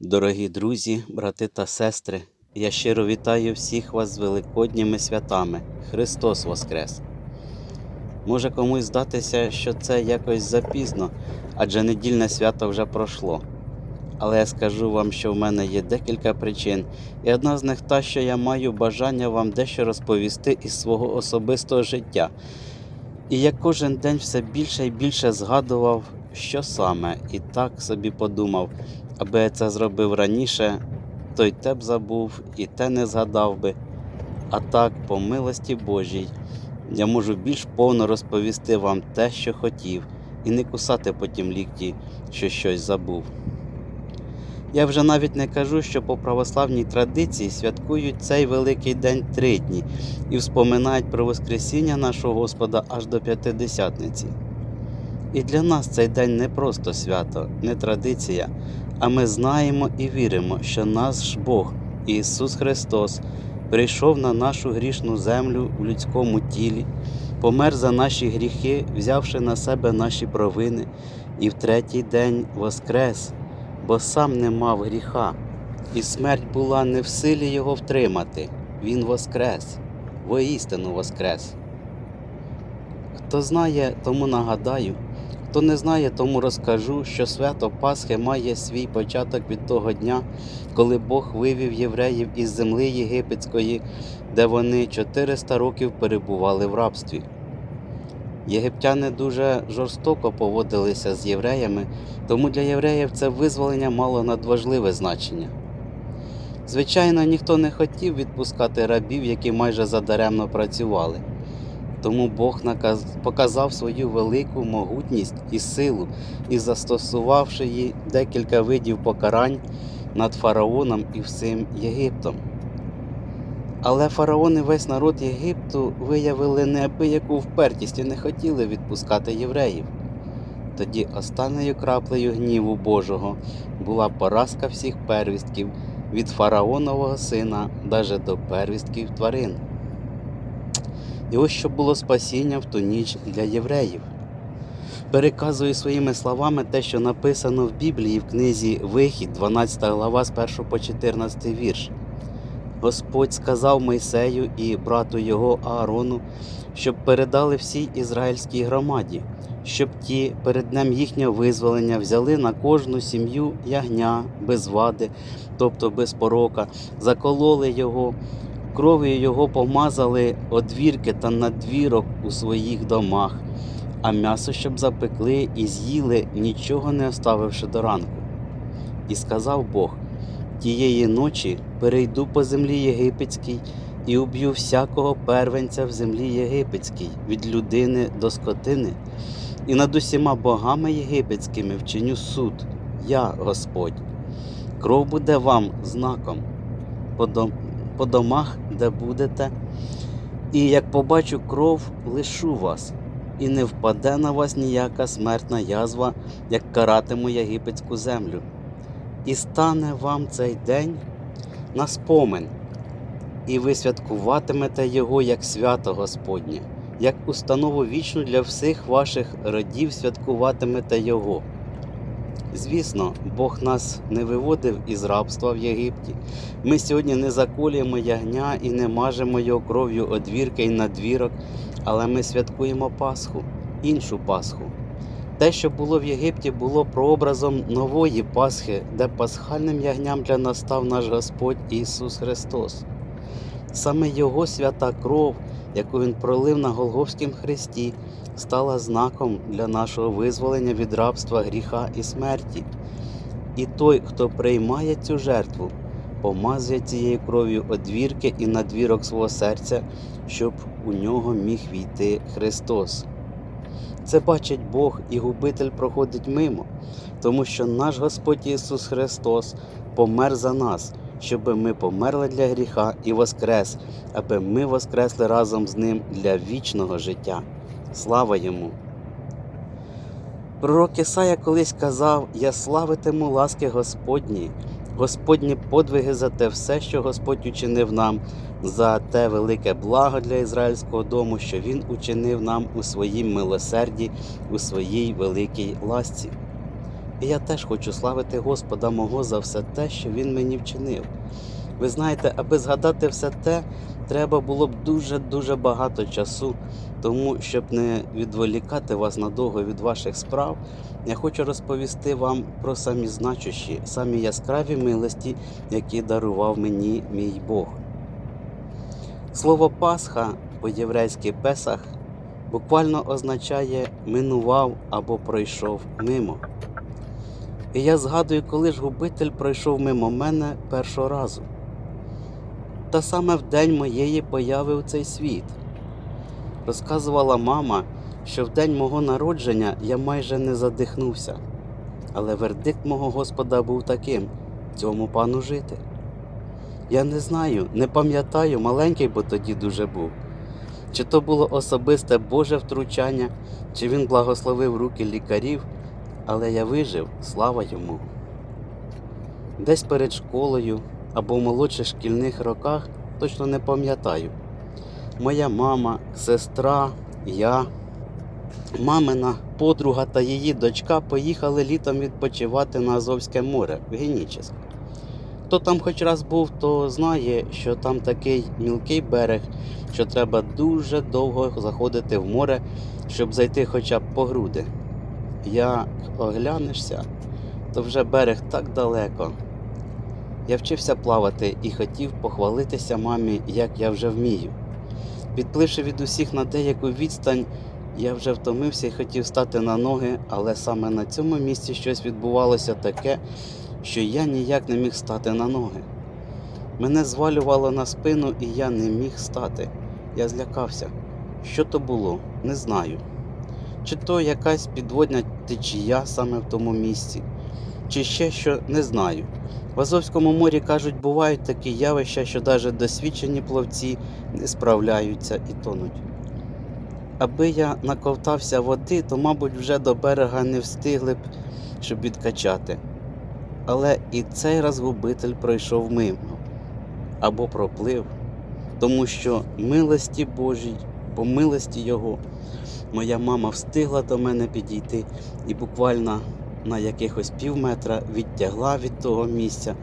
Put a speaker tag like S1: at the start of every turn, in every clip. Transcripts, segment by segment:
S1: Дорогі друзі, брати та сестри, я щиро вітаю всіх вас з великодніми святами. Христос Воскрес! Може комусь здатися, що це якось запізно, адже недільне свято вже пройшло. Але я скажу вам, що в мене є декілька причин, і одна з них та, що я маю бажання вам дещо розповісти із свого особистого життя. І я кожен день все більше і більше згадував, що саме, і так собі подумав, аби я це зробив раніше, то й те б забув, і те не згадав би. А так, по милості Божій, я можу більш повно розповісти вам те, що хотів, і не кусати потім лікті, що щось забув. Я вже навіть не кажу, що по православній традиції святкують цей великий день три дні і вспоминають про Воскресіння нашого Господа аж до П'ятидесятниці. І для нас цей день не просто свято, не традиція, а ми знаємо і віримо, що наш Бог, Ісус Христос, прийшов на нашу грішну землю в людському тілі, помер за наші гріхи, взявши на себе наші провини, і в третій день воскрес, бо сам не мав гріха, і смерть була не в силі його втримати. Він воскрес, воістину воскрес. Хто знає, тому нагадаю, хто не знає, тому розкажу, що свято Пасхи має свій початок від того дня, коли Бог вивів євреїв із земли єгипетської, де вони 400 років перебували в рабстві. Єгиптяни дуже жорстоко поводилися з євреями, тому для євреїв це визволення мало надважливе значення. Звичайно, ніхто не хотів відпускати рабів, які майже задаремно працювали. Тому Бог показав свою велику могутність і силу і застосувавши їй декілька видів покарань над фараоном і всім Єгиптом. Але фараон і весь народ Єгипту виявили неабияку впертість і не хотіли відпускати євреїв. Тоді останньою краплею гніву Божого була поразка всіх первістків від фараонового сина даже до первістків тварин. І ось що було спасіння в ту ніч для євреїв. Переказую своїми словами те, що написано в Біблії в книзі Вихід, 12 глава з 1 по 14 вірш. Господь сказав Мойсею і брату його Аарону, щоб передали всій ізраїльській громаді, щоб ті перед днем їхнього визволення взяли на кожну сім'ю ягня без вади, тобто без порока, закололи його, кров'ю його помазали одвірки та надвірок у своїх домах, а м'ясо щоб запекли і з'їли, нічого не оставивши до ранку. І сказав Бог: тієї ночі перейду по землі єгипетській і уб'ю всякого первенця в землі єгипетській, від людини до скотини, і над усіма богами єгипетськими вчиню суд, я Господь. Кров буде вам знаком по, домах, де будете, і як побачу кров, лишу вас, і не впаде на вас ніяка смертна язва, як каратиму єгипетську землю. І стане вам цей день на спомин, і ви святкуватимете його як свято Господнє, як установу вічну для всіх ваших родів святкуватимете його. Звісно, Бог нас не виводив із рабства в Єгипті. Ми сьогодні не заколюємо ягня і не мажемо його кров'ю одвірки і надвірок, але ми святкуємо Пасху, іншу Пасху. Те, що було в Єгипті, було прообразом нової Пасхи, де пасхальним ягням для нас став наш Господь Ісус Христос. Саме Його свята кров, яку Він пролив на Голговському хресті, стала знаком для нашого визволення від рабства, гріха і смерті. І той, хто приймає цю жертву, помазує цією кров'ю одвірки і надвірок свого серця, щоб у нього міг війти Христос. Це бачить Бог і губитель проходить мимо, тому що наш Господь Ісус Христос помер за нас, щоб ми померли для гріха і воскрес, аби ми воскресли разом з Ним для вічного життя. Слава Йому! Пророк Ісая колись казав: Я славитиму ласки Господні, Господні подвиги за те все, що Господь учинив нам, за те велике благо для ізраїльського дому, що Він учинив нам у своїм милосерді, у своїй великій ласці. І я теж хочу славити Господа мого за все те, що Він мені вчинив. Ви знаєте, аби згадати все те, треба було б дуже-дуже багато часу. Тому, щоб не відволікати вас надовго від ваших справ, я хочу розповісти вам про самі значущі, самі яскраві милості, які дарував мені мій Бог. Слово Пасха по-єврейськи Песах буквально означає минував або пройшов мимо. І я згадую, коли ж губитель пройшов мимо мене першого разу. Та саме в день моєї появи у цей світ. Розказувала мама, що в день мого народження я майже не задихнувся. Але вердикт мого Господа був таким цьому пану жити. Я не знаю, не пам'ятаю, маленький, бо тоді дуже був. Чи то було особисте Боже втручання, чи він благословив руки лікарів, але я вижив, слава йому. Десь перед школою або в молодших шкільних роках точно не пам'ятаю. Моя мама, сестра, я, мамина подруга та її дочка поїхали літом відпочивати на Азовське море в Генічеськ. Хто там хоч раз був, то знає, що там такий мілкий берег, що треба дуже довго заходити в море, щоб зайти хоча б по груди. Як оглянешся, то вже берег так далеко. Я вчився плавати і хотів похвалитися мамі, як я вже вмію. Підпливши від усіх на деяку відстань, я вже втомився і хотів стати на ноги, але саме на цьому місці щось відбувалося таке, що я ніяк не міг стати на ноги. Мене звалювало на спину, і я не міг стати. Я злякався. Що то було, не знаю. Чи то якась підводна течія саме в тому місці, чи ще що не знаю. В Азовському морі кажуть, бувають такі явища, що навіть досвідчені пловці не справляються і тонуть. Аби я наковтався води, то, мабуть, вже до берега не встигли б, щоб відкачати. Але і цей раз губитель пройшов мимо або проплив, тому що милості Божій, по милості Його, моя мама встигла до мене підійти і буквально на якихось пів метра відтягла від того місця,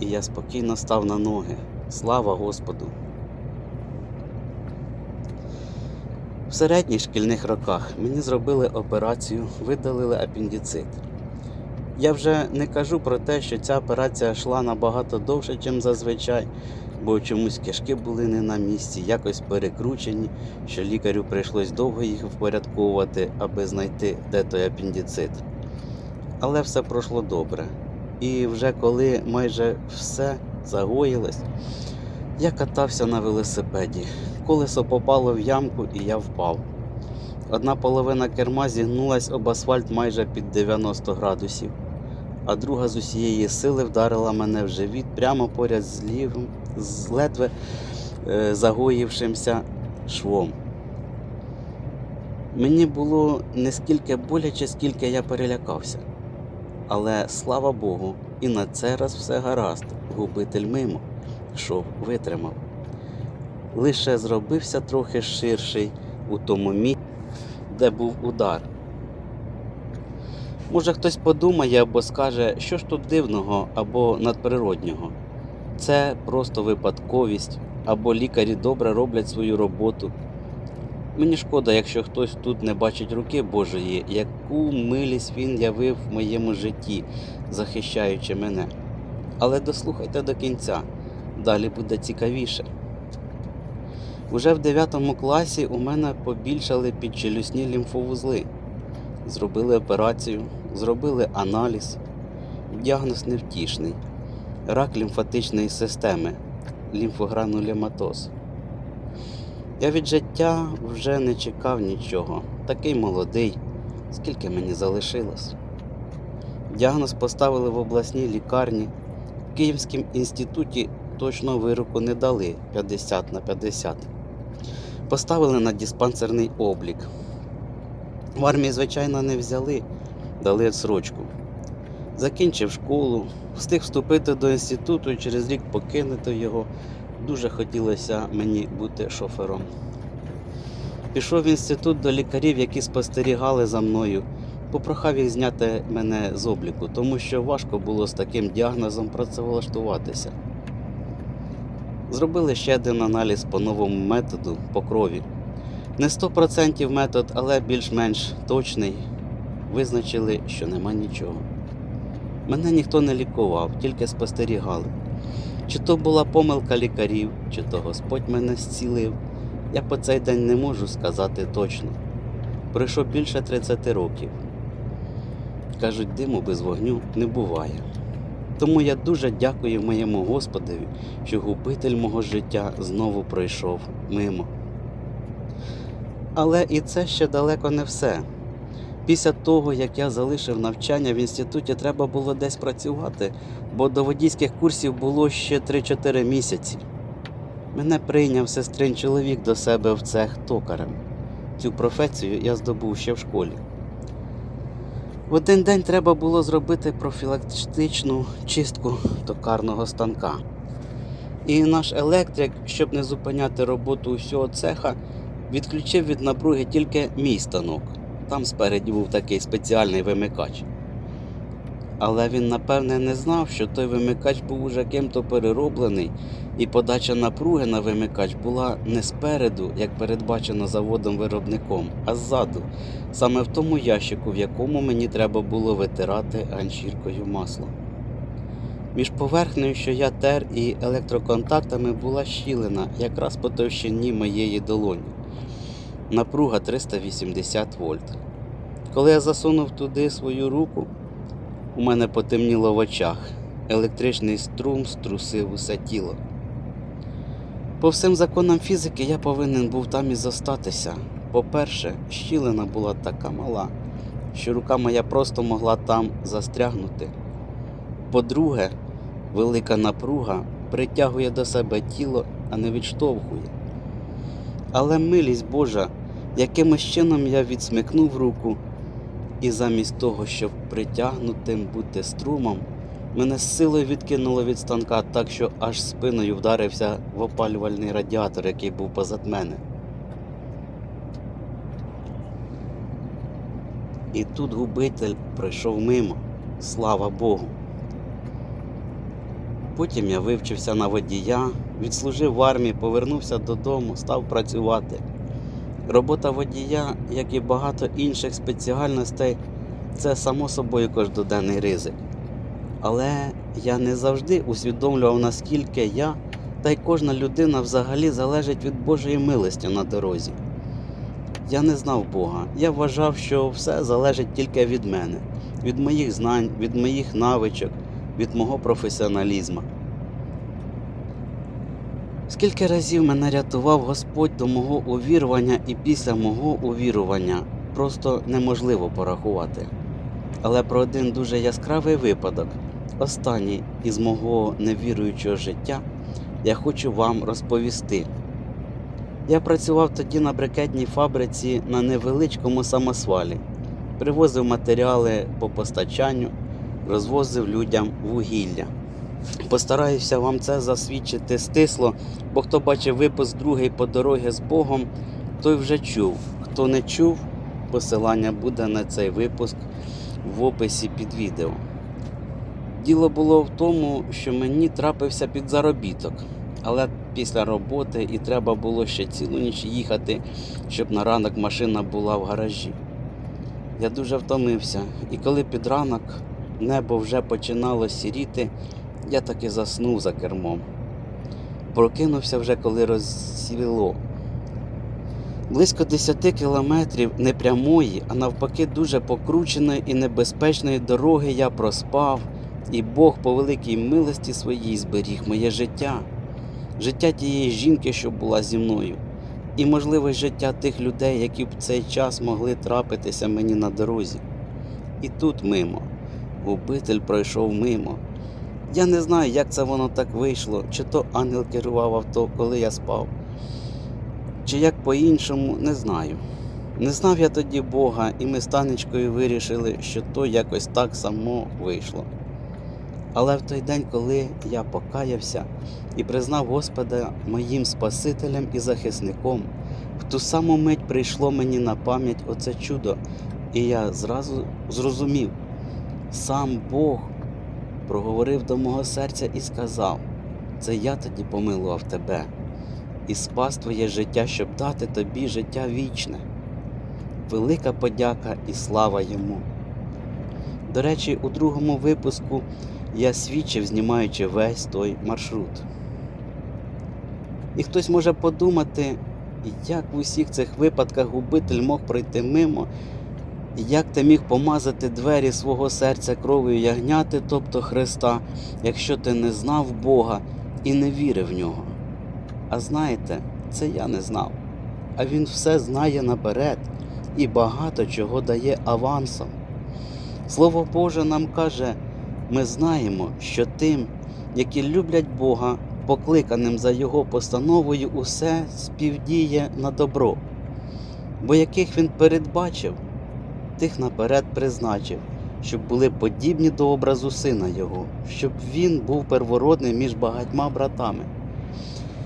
S1: і я спокійно став на ноги. Слава Господу! В середніх шкільних роках мені зробили операцію, видалили апендицит. Я вже не кажу про те, що ця операція йшла набагато довше, ніж зазвичай, бо чомусь кишки були не на місці, якось перекручені, що лікарю прийшлось довго їх впорядковувати, аби знайти, де той апендицит. Але все пройшло добре. І вже коли майже все загоїлось, я катався на велосипеді. Колесо попало в ямку і я впав. Одна половина керма зігнулась об асфальт майже під 90 градусів, а друга з усієї сили вдарила мене в живіт прямо поряд з лівим, з ледве е, загоївшимся швом. Мені було не скільки боляче, скільки я перелякався. Але слава Богу, і на цей раз все гаразд, губитель мимо, шов витримав. Лише зробився трохи ширший у тому місці, де був удар. Може, хтось подумає або скаже, що ж тут дивного або надприроднього. Це просто випадковість, або лікарі добре роблять свою роботу. Мені шкода, якщо хтось тут не бачить руки Божої, яку милість він явив в моєму житті, захищаючи мене. Але дослухайте до кінця, далі буде цікавіше. Уже в 9 класі у мене побільшали підчелюсні лімфовузли. Зробили операцію, зробили аналіз. Діагноз невтішний. Рак лімфатичної системи, лімфогранулематоз. Я від життя вже не чекав нічого. Такий молодий, скільки мені залишилось. Діагноз поставили в обласній лікарні. В Київському інституті точно вироку не дали 50 на 50. Поставили на диспансерний облік. В армії, звичайно, не взяли, дали відсрочку. Закінчив школу, встиг вступити до інституту і через рік покинути його. Дуже хотілося мені бути шофером. Пішов в інститут до лікарів, які спостерігали за мною. попрохав їх зняти мене з обліку, тому що важко було з таким діагнозом працевлаштуватися. Зробили ще один аналіз по новому методу по крові. Не 100% метод, але більш-менш точний. Визначили, що нема нічого. Мене ніхто не лікував, тільки спостерігали. Чи то була помилка лікарів, чи то Господь мене зцілив, я по цей день не можу сказати точно. Пройшло більше 30 років. Кажуть, диму без вогню не буває. Тому я дуже дякую моєму Господові, що губитель мого життя знову пройшов мимо. Але і це ще далеко не все. Після того, як я залишив навчання в інституті, треба було десь працювати, бо до водійських курсів було ще 3-4 місяці. Мене прийняв сестрин чоловік до себе в цех токарем. Цю професію я здобув ще в школі. В один день треба було зробити профілактичну чистку токарного станка. І наш електрик, щоб не зупиняти роботу усього цеха, відключив від напруги тільки мій станок. Там спереді був такий спеціальний вимикач. Але він, напевне, не знав, що той вимикач був уже ким-то перероблений, і подача напруги на вимикач була не спереду, як передбачено заводом-виробником, а ззаду, саме в тому ящику, в якому мені треба було витирати ганчіркою масло. Між поверхнею, що я тер, і електроконтактами була щілина якраз по товщині моєї долоні. Напруга 380 вольт. Коли я засунув туди свою руку, у мене потемніло в очах. Електричний струм струсив усе тіло. По всім законам фізики я повинен був там і зостатися. По-перше, щілина була така мала, що рука моя просто могла там застрягнути. По-друге, велика напруга притягує до себе тіло, а не відштовхує. Але милість Божа, якимось чином я відсмикнув руку, і замість того, щоб притягнутим бути струмом, мене з силою відкинуло від станка так, що аж спиною вдарився в опалювальний радіатор, який був позад мене. І тут губитель пройшов мимо, слава Богу. Потім я вивчився на водія, відслужив в армії, повернувся додому, став працювати. Робота водія, як і багато інших спеціальностей, це само собою кожноденний ризик. Але я не завжди усвідомлював, наскільки я та й кожна людина взагалі залежить від Божої милості на дорозі. Я не знав Бога. Я вважав, що все залежить тільки від мене, від моїх знань, від моїх навичок, від мого професіоналізму. Скільки разів мене рятував Господь до мого увірування і після мого увірування просто неможливо порахувати. Але про один дуже яскравий випадок, останній із мого невіруючого життя, я хочу вам розповісти. Я працював тоді на брикетній фабриці на невеличкому самосвалі, привозив матеріали по постачанню, розвозив людям вугілля. Постараюся вам це засвідчити стисло, бо хто бачив випуск другий по дороги з Богом, той вже чув. Хто не чув, посилання буде на цей випуск в описі під відео. Діло було в тому, що мені трапився під заробіток, але після роботи і треба було ще цілу ніч їхати, щоб на ранок машина була в гаражі. Я дуже втомився, і коли під ранок небо вже починало сіріти, я таки заснув за кермом. Прокинувся вже, коли розсвіло. Близько 10 кілометрів не прямої, а навпаки, дуже покрученої і небезпечної дороги я проспав, і Бог по великій милості своїй зберіг моє життя, життя тієї жінки, що була зі мною, і, можливо, життя тих людей, які в цей час могли трапитися мені на дорозі. І тут мимо. Губитель пройшов мимо. Я не знаю, як це воно так вийшло, чи то ангел керував авто, коли я спав, чи як по-іншому, не знаю. Не знав я тоді Бога, і ми з Танечкою вирішили, що то якось так само вийшло. Але в той день, коли я покаявся і признав Господа моїм Спасителем і захисником, в ту саму мить прийшло мені на пам'ять оце чудо, І я зразу зрозумів, сам Бог проговорив до мого серця і сказав: це я тоді помилував тебе і спас твоє життя, щоб дати тобі життя вічне. Велика подяка і слава йому. До речі, у другому випуску я свідчив, знімаючи весь той маршрут. І хтось може подумати, як в усіх цих випадках губитель мог пройти мимо, як ти міг помазати двері свого серця кров'ю ягняти, тобто Христа, якщо ти не знав Бога і не вірив в нього. А знаєте, це я не знав. А він все знає наперед і багато чого дає авансом. Слово Боже нам каже, ми знаємо, що тим, які люблять Бога, покликаним за Його постановою, усе співдіє на добро, бо яких він передбачив, тих наперед призначив, щоб були подібні до образу сина Його, щоб він був первородним між багатьма братами,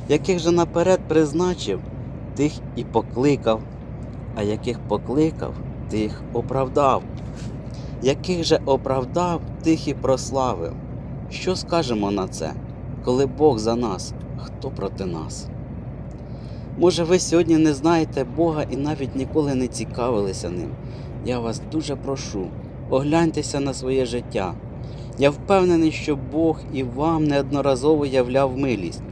S1: яких же наперед призначив, тих і покликав, а яких покликав, тих оправдав яких же оправдав, тих і прославив. Що скажемо на це, коли Бог за нас, хто проти нас? Може, ви сьогодні не знаєте Бога і навіть ніколи не цікавилися ним. Я вас дуже прошу, огляньтеся на своє життя. Я впевнений, що Бог і вам неодноразово являв милість.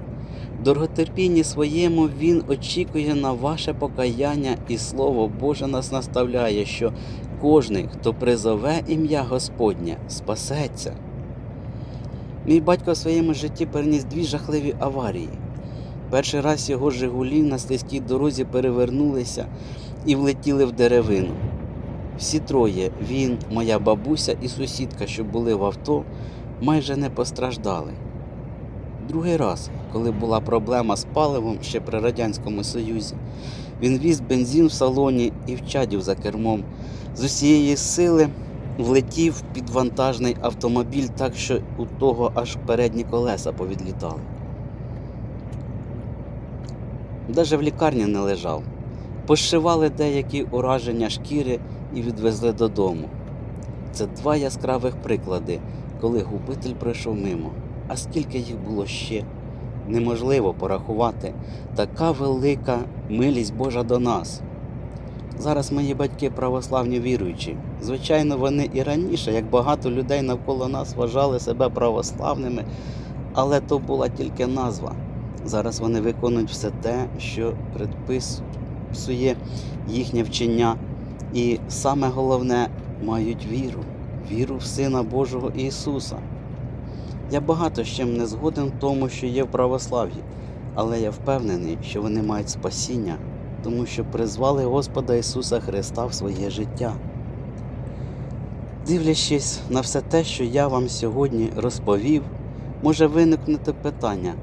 S1: В дороготерпінні своєму Він очікує на ваше покаяння, і Слово Боже нас наставляє, що кожний, хто призове ім'я Господнє, спасеться. Мій батько в своєму житті переніс дві жахливі аварії. Перший раз його Жигулі на слизькій дорозі перевернулися і влетіли в деревину. Всі троє він, моя бабуся і сусідка, що були в авто, майже не постраждали. Другий раз, коли була проблема з паливом ще при Радянському Союзі, він віз бензин в салоні і вчадів за кермом. З усієї сили влетів під вантажний автомобіль так, що у того аж передні колеса повідлітали. Даже в лікарні не лежав. Пошивали деякі ураження шкіри і відвезли додому. Це два яскравих приклади, коли губитель пройшов мимо. А скільки їх було ще? Неможливо порахувати. Така велика милість Божа до нас. Зараз мої батьки православні віруючі. Звичайно, вони і раніше, як багато людей навколо нас вважали себе православними, але то була тільки назва. Зараз вони виконують все те, що предписує їхнє вчення. І саме головне мають віру, віру в Сина Божого Ісуса. Я багато з чим не згоден в тому, що є в православ'ї, але я впевнений, що вони мають спасіння, тому що призвали Господа Ісуса Христа в своє життя. Дивлячись на все те, що я вам сьогодні розповів, може виникнути питання,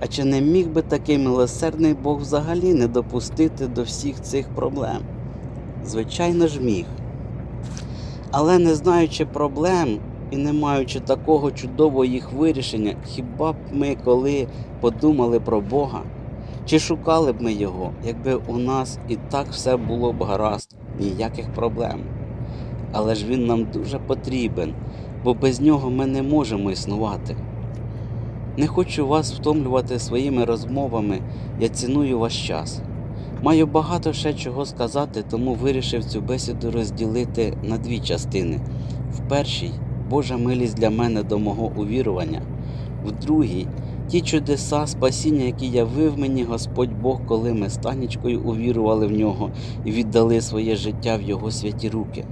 S1: а чи не міг би такий милосердний Бог взагалі не допустити до всіх цих проблем? Звичайно ж міг. Але не знаючи проблем і не маючи такого чудового їх вирішення, хіба б ми коли подумали про Бога? Чи шукали б ми Його, якби у нас і так все було б гаразд, ніяких проблем? Але ж Він нам дуже потрібен, бо без нього ми не можемо існувати. Не хочу вас втомлювати своїми розмовами, я ціную ваш час. Маю багато ще чого сказати, тому вирішив цю бесіду розділити на дві частини. В першій Божа милість для мене до мого увірування, в другій ті чудеса, спасіння, які явив мені Господь Бог, коли ми з Танечкою увірували в нього і віддали своє життя в Його святі руки.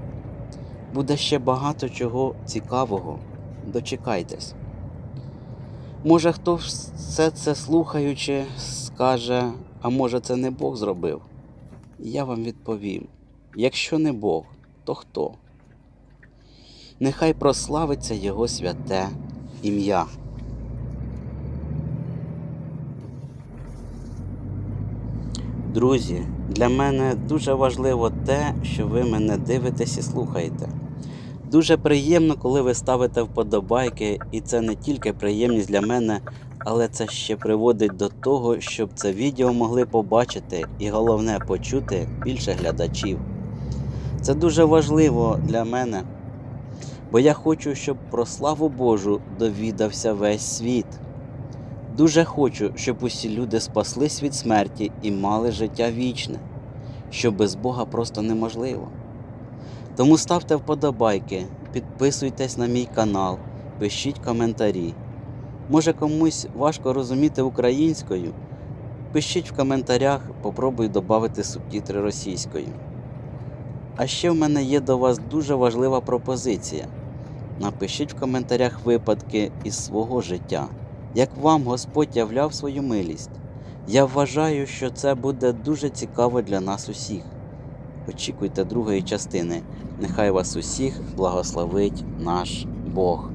S1: Буде ще багато чого цікавого. Дочекайтесь. Може, хто все це слухаючи, скаже, а може це не Бог зробив? Я вам відповім: якщо не Бог, то хто? Нехай прославиться Його святе ім'я. Друзі, для мене дуже важливо те, що ви мене дивитесь і слухаєте. Дуже приємно, коли ви ставите вподобайки, і це не тільки приємність для мене, але це ще приводить до того, щоб це відео могли побачити і головне почути більше глядачів. Це дуже важливо для мене, бо я хочу, щоб про славу Божу довідався весь світ. Дуже хочу, щоб усі люди спаслись від смерті і мали життя вічне, що без Бога просто неможливо. Тому ставте вподобайки, підписуйтесь на мій канал, пишіть коментарі. Може комусь важко розуміти українською? Пишіть в коментарях, попробую додати субтитри російською. А ще в мене є до вас дуже важлива пропозиція. Напишіть в коментарях випадки із свого життя, як вам Господь являв свою милість. Я вважаю, що це буде дуже цікаво для нас усіх. Очікуйте другої частини. Нехай вас усіх благословить наш Бог.